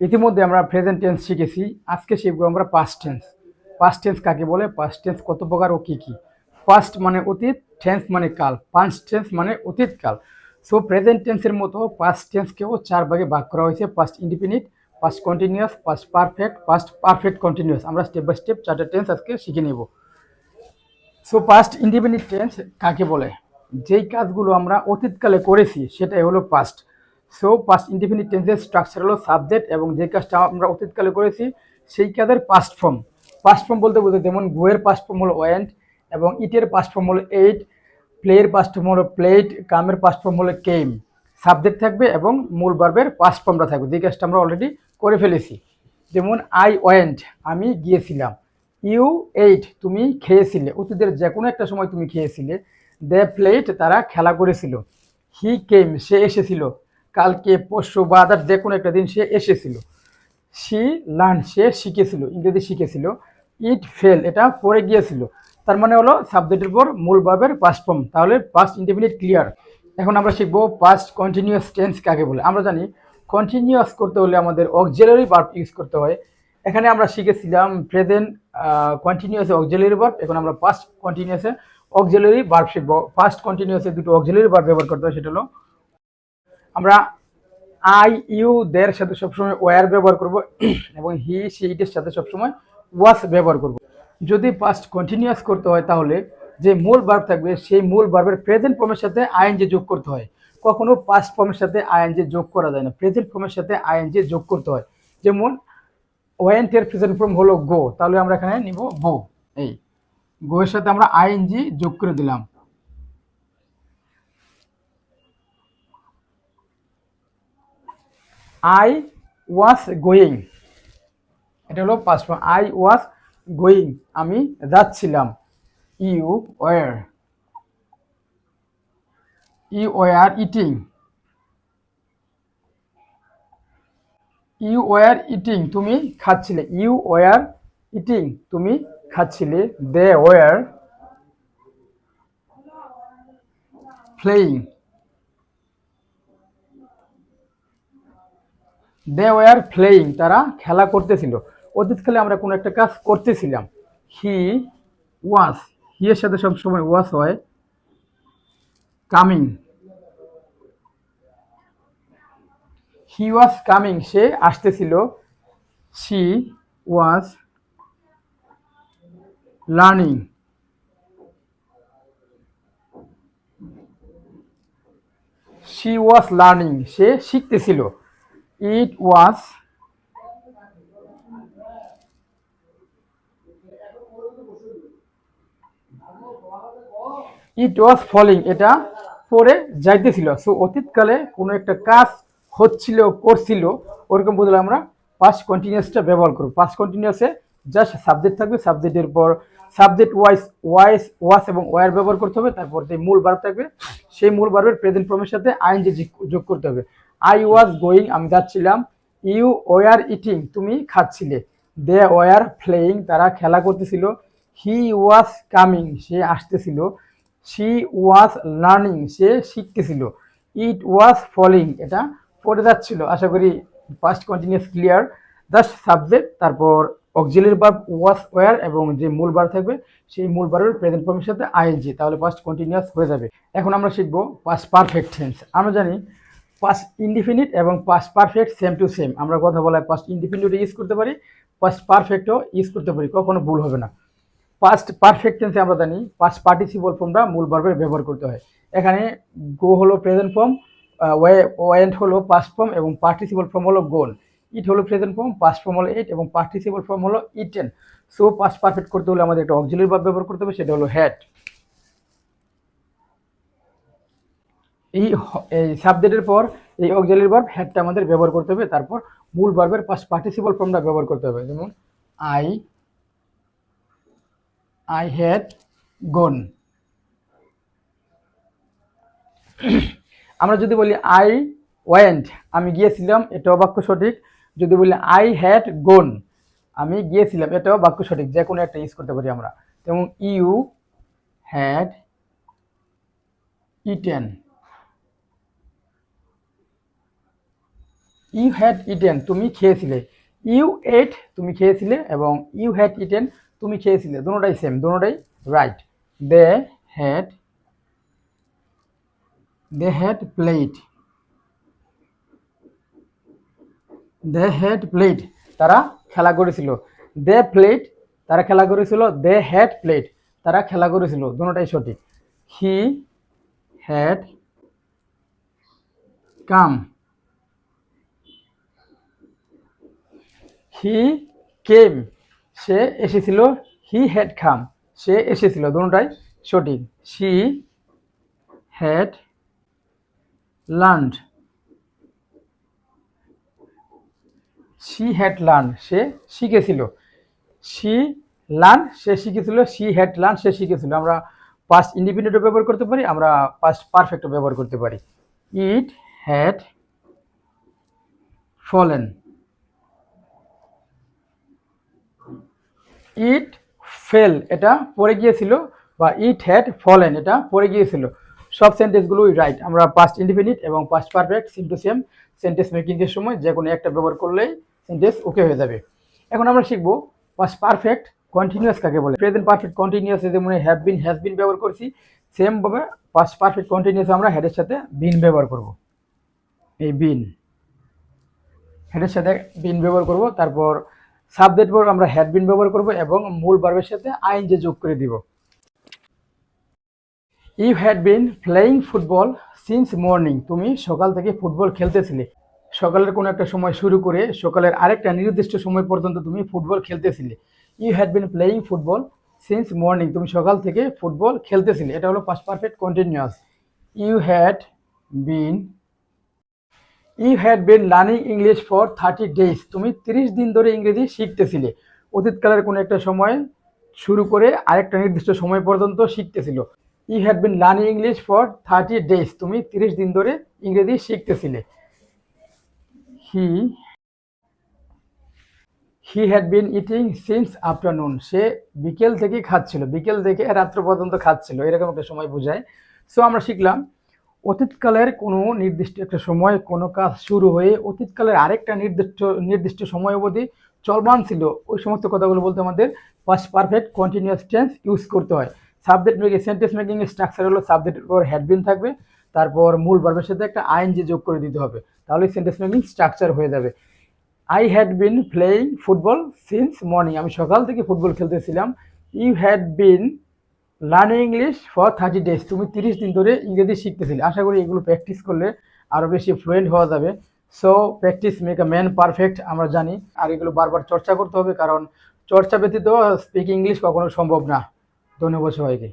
ইতিমধ্যে আমরা present tense শিখেছি। আজকে শিখব আমরা পাস্ট টেন্স পাস্ট টেন্স কাকে বলে? পাস্ট টেন্স কত প্রকার ও কী কী? পাস্ট মানে অতীত টেন্স মানে কাল। পাস্ট টেন্স মানে অতীত কাল। সো প্রেজেন্ট টেন্সের মতো পাস্ট টেন্সকেও চার ভাগে ভাগ করা হয়েছে। Past independent past continuous past perfect past perfect continuous আমরা স্টেপ বাই স্টেপ চারটে টেন্স আজকে শিখে নেব। সো পাস্ট ইন্ডিপেন্ডেন্ট টেন্স কাকে বলে? যেই কাজগুলো আমরা অতীতকালে করেছি, সেটাই হলো পাস্ট সো পাস্ট ইন্ডিপেন্ডেন্ট টেন্সের স্ট্রাকচার হলো সাবজেক্ট এবং যে কাজটা আমরা অতীতকালে করেছি, সেই কাজের পাস্ট ফর্ম পাস্ট ফর্ম বলতে বলতে যেমন গোয়ের পাস্ট ফর্ম হলো ওয়েন্ট এবং ইটের পাস্ট ফর্ম হলো এইট প্লেয়ের পাস্ট ফর্ম হলো প্লেট কামের পাস্ট ফর্ম হলো কেম সাবজেক্ট থাকবে এবং মূল বার্বের পাস্ট ফর্মটা থাকবে। যে কাজটা আমরা অলরেডি করে ফেলেছি। যেমন আই ওয়েন্ট আমি গিয়েছিলাম। ইউ এইট তুমি খেয়েছিলে। অতীতের যে কোনো একটা সময় তুমি খেয়েছিলে। দে প্লেট তারা খেলা করেছিল। হি কেম সে এসেছিল। কালকে, পরশু, বা আদার যে কোনো একটা দিন সে এসেছিল। সি লার্ন সে শিখেছিল, ইংরেজি শিখেছিল। ইট ফেল, এটা পড়ে গিয়েছিল। তার মানে হলো সাবজেক্টের পর মূল ভাবের পাস্ট ফর্ম তাহলে পাস্ট ইন্ডিপেন্ডেন্ট ক্লিয়ার এখন আমরা শিখব পাস্ট কন্টিনিউয়াস টেন্স কাকে বলে। আমরা জানি কন্টিনিউয়াস করতে হলে আমাদের অক্সিলারি ভার্ব ইউজ করতে হয়। এখানে আমরা শিখেছিলাম প্রেজেন্ট কন্টিনিউয়াসে অক্সিলারি ভার্ব এখন আমরা পাস্ট কন্টিনিউয়াসে অক্সিলারি ভার্ব শিখব। পাস্ট কন্টিনিউয়াসে দুটো অক্সিলারি ভার্ব ব্যবহার করতে হয়, সেটা হলো আমরা আই, ইউ, দের সাথে সবসময় ওয়ার ব্যবহার করব এবং হি সেইটের সাথে সবসময় ওয়াস ব্যবহার করব। যদি পাস্ট কন্টিনিউয়াস করতে হয় তাহলে যে মূল ভার্ব থাকবে, সেই মূল ভার্বের প্রেজেন্ট ফর্মের সাথে আইএনজি যোগ করতে হয়। কখনো পাস্ট ফর্মের সাথে আইএনজি যোগ করা যায় না। প্রেজেন্ট ফর্মের সাথে আইএনজি যোগ করতে হয়। যেমন ওয়েন্টের প্রেজেন্ট ফর্ম হলো গো তাহলে আমরা এখানে নিব গো এই গো এর সাথে আমরা আইএনজি যোগ করে দিলাম। আই ওয়াজ গোয়িং এটা হলো past form I was going আমি যাচ্ছিলাম। You were you were eating you were eating তুমি খাচ্ছিলে। ইউ ওয়ার ইটিং তুমি খাচ্ছিলে। They were playing they were playing তারা খেলা করতেছিল। অতীতকালে আমরা কোনো একটা কাজ করতেছিলাম। হি ওয়াজ হি এর সাথে সবসময় ওয়াজ হয়। কামিং হি ওয়াজ কামিং সে আসতেছিল। She was learning she was learning say শিখতেছিল। It was it was falling এটা পরে যাইতেছিল। সো অতীতকালে কোনো একটা কাজ হচ্ছিল, করছিল, ওরকম বদলে আমরা পাস্ট কন্টিনিউয়াসটা ব্যবহার করব। পাস্ট কন্টিনিউয়াসে জাস্ট সাবজেক্ট থাকবে সাবজেক্টের পর সাবজেক্ট ওয়াইজ ওয়াইস ওয়াস এবং ওয়ার ব্যবহার করতে হবে। তারপর যে মূল ভার্ব থাকবে, সেই মূল ভার্বের প্রেজেন্ট ফর্মের সাথে আইএনজি যোগ করতে হবে। আই ওয়াজ গোয়িং আমি যাচ্ছিলাম। ইউ ওয়ার ইটিং তুমি খাচ্ছিলে। দে ওয়ার প্লেয়িং তারা খেলা করতেছিল। হি ওয়াজ কামিং সে আসতেছিল। শি ওয়াজ লার্নিং সে শিখতেছিল। ইট ওয়াজ ফলিং এটা পড়ে যাচ্ছিল। আশা করি first continuous clear just subject তারপর অক্সিলারি ভার্ব ওয়াজ ওয়ার এবং যে মূল বার থাকবে, সেই মূল বারের প্রেজেন্ট ফর্মের সাথে আইএনজি তাহলে ফার্স্ট কন্টিনিউয়াস হয়ে যাবে। এখন আমরা শিখব ফার্স্ট পারফেক্ট টেন্স আমরা জানি পাস্ট ইনডিফিনিট এবং past perfect same to same আমরা কথা বলা পাস্ট ইনডিফিনিট ইউজ করতে পারি পাস্ট পারফেক্টও ইউজ করতে পারি, কখনো ভুল হবে না। পাস্ট পারফেক্ট টেন্সে আমরা জানি পাস্ট পার্টিসিপল ফর্মটা মূল ভার্বের ব্যবহার করতে হয়। এখানে গো হলো প্রেজেন্ট ফর্ম ওয়েন্ট হলো পাস্ট ফর্ম এবং পার্টিসিপল ফর্ম হলো গোন ইট হলো প্রেজেন্ট ফর্ম পাস্ট ফর্ম হলো এইট এবং পার্টিসিপল ফর্ম হলো ইটেন সো পাস্ট পারফেক্ট করতে হলে আমাদের একটা অক্সিলারি ভার্ব ব্যবহার করতে হবে, সেটা হলো হ্যাড এই এই সাবজেক্টের পর, এই অক্সিলারি ভার্ব হ্যাডটা আমাদের ব্যবহার করতে হবে। তারপর মূল ভার্বের পার্টিসিপল ফর্মটা ব্যবহার করতে হবে। যেমন আই আই হ্যাড গন আমরা যদি বলি আই ওয়েন্ট আমি গিয়েছিলাম, এটাও বাক্য সঠিক। যদি বলি আই হ্যাড গোন আমি গিয়েছিলাম, এটাও বাক্য সঠিক। যে কোনো একটা ইউজ করতে পারি আমরা। যেমন you had eaten you had eaten তুমি খেয়েছিলে। ইউ এট তুমি খেয়েছিলে এবং ইউ হ্যাড ইটেন তুমি খেয়েছিলে। দুটোটাই same দুটোটাই right they had they had played they had played তারা খেলা করেছিল। দে প্লেড তারা খেলা করেছিল। দে হ্যাড প্লেড তারা খেলা করেছিল। দুটোটাই সঠিক। হি হ্যাড কাম হি কেম সে এসেছিল হি হ্যাড খাম সে এসেছিল দুটোটাই সঠিক। She had learned she had learn সে শিখেছিল। সি লার্ন সে শিখেছিল। সি হ্যাড লার্ন সে শিখেছিল। আমরা পাস্ট ইন্ডিপেন্ডেন্টও ব্যবহার করতে পারি, আমরা পাস্ট পারফেক্টও ব্যবহার করতে পারি। It had fallen it fell, এটা পড়ে গিয়েছিল বা ইট হ্যাড ফলেন, এটা পড়ে গিয়েছিল। সব সেন্টেন্সগুলোই রাইট আমরা পাস্ট ইন্ডিপেন্ডেন্ট এবং past perfect same to same sentence মেকিংয়ের সময় যে কোনো একটা ব্যবহার করলেই সেন্টেন্স ওকে হয়ে যাবে। এখন আমরা শিখব পাস্ট পারফেক্ট কন্টিনিউয়াস কাকে বলে। প্রেজেন্ট পারফেক্ট কন্টিনিউয়াস যেমন হ্যাভ বিন হ্যাজ বিন ব্যবহার করছি সেমভাবে পাস্ট পারফেক্ট কন্টিনিউয়াস আমরা হেডের সাথে বিন ব্যবহার করব। এই বিন হেডের সাথে বিন ব্যবহার করব, তারপর সাবজেক্ট ভার্ব আমরা হ্যাড বিন ব্যবহার করব এবং মূল ভার্বের সাথে আইন যে যোগ করে দিব। You had been playing football since morning তুমি সকাল থেকে ফুটবল খেলতেছিলে। সকালের কোনো একটা সময় শুরু করে সকালের আরেকটা নির্দিষ্ট সময় পর্যন্ত তুমি football খেলতেছিলে। You had been playing football since morning তুমি সকাল থেকে ফুটবল খেলতেছিলে। এটা হলো past perfect continuous you had been you had been learning English for thirty days তুমি তিরিশ দিন ধরে ইংরেজি শিখতেছিলে। অতীতকালের কোনো একটা সময় শুরু করে আরেকটা নির্দিষ্ট সময় পর্যন্ত শিখতেছিল। You had been learning English for thirty days তুমি তিরিশ দিন ধরে ইংরেজি শিখতেছিলে। He he had been eating since afternoon সে বিকেল থেকে খাচ্ছিল। বিকেল থেকে রাত্র পর্যন্ত খাচ্ছিল। এরকম একটা সময় বোঝায়। সো আমরা শিখলাম অতীতকালের কোনো নির্দিষ্ট একটা সময়, কোনো কাজ শুরু হয়ে অতীতকালের আরেকটা নির্দিষ্ট নির্দিষ্ট সময় অবধি চলমান ছিল। ওই সমস্ত কথাগুলো বলতে আমাদের past perfect continuous tense use করতে হয়। Subject making sentence making structure হলো সাবজেক্টের উপর হ্যাডবিন থাকবে। তারপর মূল ভার্বের সাথে একটা আইন যে যোগ করে দিতে হবে। তাহলে সেন্টেন্স মেকিং স্ট্রাকচার হয়ে যাবে। I had been playing football since morning আমি সকাল থেকে football খেলতেছিলাম। You had been learning English for thirty days তুমি তিরিশ দিন ধরে ইংরেজি শিখতেছিলে। আশা করি এগুলো প্র্যাকটিস করলে আরও বেশি ফ্লুয়েন্ট হওয়া যাবে। So practice make a man perfect আমরা জানি। আর এগুলো বারবার চর্চা করতে হবে, কারণ চর্চা ব্যতীত স্পিক ইংলিশ কখনো সম্ভব না। ধন্যবাদ সবাইকে।